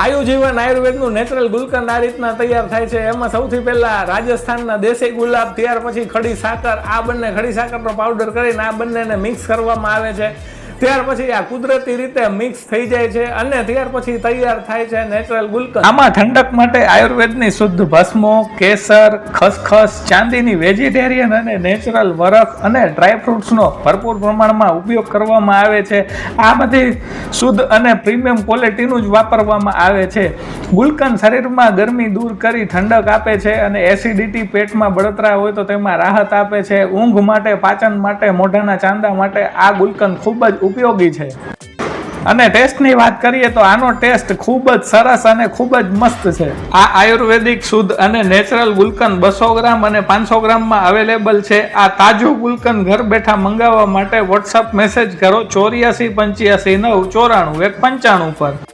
આયુજીવન આયુર્વેદનું natural gulkand આ રીતના તૈયાર થાય છે. એમાં સૌથી પહેલા રાજસ્થાનના દેશી ગુલાબ, ત્યાર પછી ખડી સાકર, આ બંને ખડી સાકરનો પાવડર કરીને આ બંનેને મિક્સ કરવામાં આવે છે. ત્યાર પછી આ કુદરતી રીતે મિક્સ થઈ જાય છે અને ત્યાર પછી તૈયાર થાય છે નેચરલ ગુલકંદ. આમાં ઠંડક માટે આયુર્વેદની શુદ્ધ ભસ્મો, કેસર, ખસખસ, ચાંદીની વેજીટેરિયન અને નેચરલ વરખ અને ડ્રાય ફ્રૂટ્સનો ભરપૂર પ્રમાણમાં ઉપયોગ કરવામાં આવે છે. આ બધી શુદ્ધ અને પ્રીમિયમ ક્વોલિટીનું જ વાપરવામાં આવે છે. ગુલકંદ શરીરમાં ગરમી દૂર કરી ઠંડક આપે છે અને એસિડિટી પેટમાં બળતરા હોય તો તેમાં રાહત આપે છે. ઊંઘ માટે, પાચન માટે, મોઢાના ચાંદા માટે આ ગુલકંદ ખૂબ જ ઉપયોગી છે. અને ટેસ્ટની વાત કરીએ તો આનો ટેસ્ટ ખૂબ જ સરસ અને ખૂબ જ મસ્ત છે. આ આયુર્વેદિક શુદ્ધ અને નેચરલ ગુલકંદ બસો ગ્રામ અને પાંચસો ગ્રામમાં અવેલેબલ છે. આ તાજું ગુલકંદ ઘર બેઠા મંગાવવા માટે વોટ્સઅપ મેસેજ કરો ચોર્યાસી પંચ્યાસી નવ ચોરાણું એક પંચાણું પર.